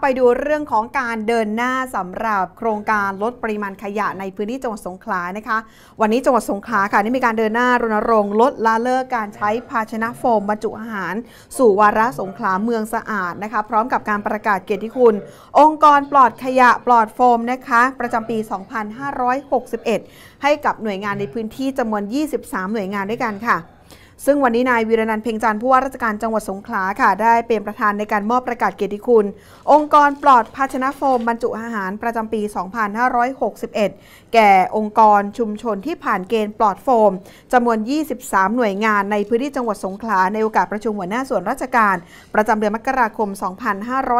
ไปดูเรื่องของการเดินหน้าสำหรับโครงการลดปริมาณขยะในพื้นที่จังหวัดสงขลานะคะ วันนี้จังหวัดสงขลาค่ะได้มีการเดินหน้ารณรงค์ลดละเลิกการใช้ภาชนะโฟมบรรจุอาหาร สู่วาระสงขลาเมืองสะอาดนะคะ พร้อมกับการประกาศเกียรติคุณ องค์กรปลอดขยะปลอดโฟมนะคะ ประจำปี 2561 ให้กับหน่วยงานในพื้นที่จำนวน 23 หน่วยงานด้วยกันค่ะ ซึ่งวันนี้นายวีรนันท์เพ่งจันทร์ผู้ว่าราชการจังหวัดสงขลาค่ะ ได้เป็นประธานในการมอบประกาศเกียรติคุณ องค์กรปลอดภาชนะโฟมบรรจุอาหารประจำปี 2561 แก่องค์กรชุมชนที่ผ่านเกณฑ์ปลอดโฟมจำนวน 23 หน่วยงานในพื้นที่จังหวัดสงขลาในโอกาสประชุมหัวหน้าส่วนราชการ ประจำเดือนมกราคม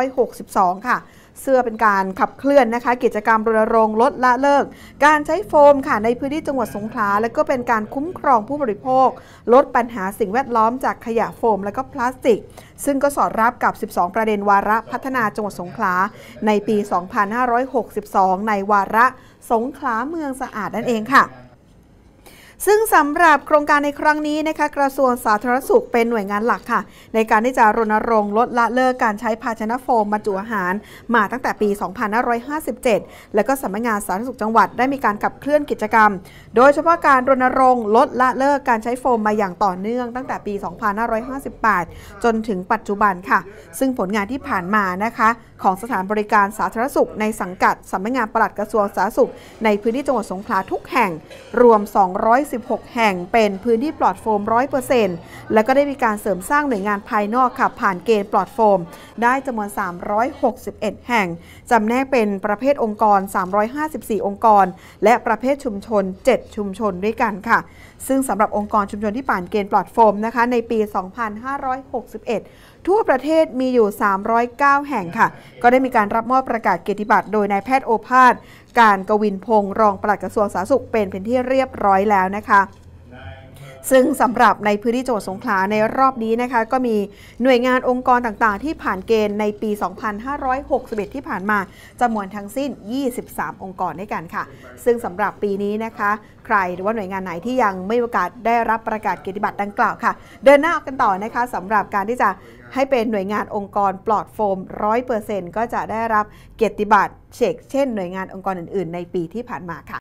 2562 ค่ะ เสื้อเป็นการขับเคลื่อนนะคะ กิจกรรมรณรงค์ลดละเลิก การใช้โฟมค่ะในพื้นที่จังหวัดสงขลาและก็เป็นการคุ้มครองผู้บริโภค ลดปัญหาสิ่งแวดล้อมจากขยะโฟม และก็พลาสติก ซึ่งก็สอดรับกับ 12 ประเด็นวาระพัฒนาจังหวัดสงขลาในปี 2562 ในวาระสงขลาเมืองสะอาดนั่นเองค่ะ ซึ่งสำหรับโครงการในครั้งนี้นะคะกระทรวงสาธารณสุขเป็นหน่วยงานหลักค่ะ ในการที่จะรณรงค์ลดละเลิกการใช้ภาชนะโฟมบรรจุอาหาร มาตั้งแต่ปี 2557 และก็สำนักงานสาธารณสุขจังหวัดได้มีการขับเคลื่อนกิจกรรม โดยเฉพาะการรณรงค์ลดละเลิกการใช้โฟมมาอย่างต่อเนื่องตั้งแต่ปี 2558 จนถึงปัจจุบันค่ะ ซึ่งผลงานที่ผ่านมานะคะของสถานบริการสาธารณสุข ในสังกัดสำนักงานปลัดกระทรวงสาธารณสุข ในพื้นที่จังหวัดสงขลาทุกแห่งรวม 2 16 แห่งเป็นพื้นที่ปลอดโฟม 100%และก็ได้มีการเสริมสร้างหน่วยงานภายนอกค่ะผ่านเกณฑ์ปลอดโฟม ได้จำนวน 361 แห่ง จำแนกเป็นประเภทองค์กร 354 องค์กร และประเภทชุมชน 7 ชุมชนด้วยกันค่ะ ซึ่งสำหรับองค์กรชุมชนที่ผ่านเกณฑ์ปลอดโฟมนะคะในปี 2561 ทั่วประเทศมีอยู่ 309 แห่งค่ะ ก็ได้มีการรับมอบประกาศเกียรติบัตรโดยนายแพทย์โอภาส การกวินพงศ์รองปลัดกระทรวงสาธารณสุขเป็นเป็นที่เรียบร้อยแล้วนะคะ ซึ่งสำหรับในพื้นที่จังหวัดสงขลาในรอบนี้นะคะ ก็มีหน่วยงานองค์กรต่างๆ ที่ผ่านเกณฑ์ในปี 2561 ที่ผ่านมาจำนวนทั้งสิ้น 23 องค์กรด้วยกันค่ะ ซึ่งสำหรับปีนี้นะคะ ใครหรือว่าหน่วยงานไหนที่ยังไม่มีโอกาสได้รับประกาศเกียรติบัตรดังกล่าวค่ะ เดินหน้ากันต่อนะคะสำหรับการที่จะให้เป็นหน่วยงานองค์กรปลอดโฟม 100%ก็จะได้รับเกียรติบัตรเชกเช่นหน่วยงานองค์กรอื่น ๆ ในปีที่ผ่านมาค่ะ